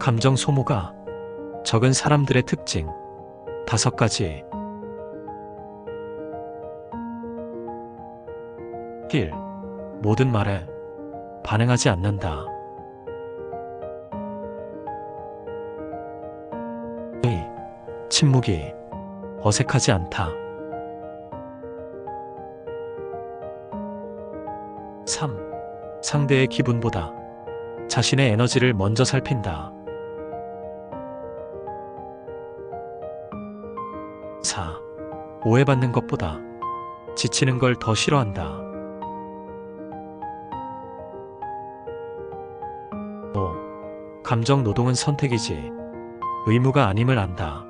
감정 소모가 적은 사람들의 특징. 다섯 가지. 1. 모든 말에 반응하지 않는다. 2. 침묵이 어색하지 않다. 3. 상대의 기분보다 자신의 에너지를 먼저 살핀다. 4. 오해받는 것보다 지치는 걸 더 싫어한다. 5. 감정 노동은 선택이지 의무가 아님을 안다.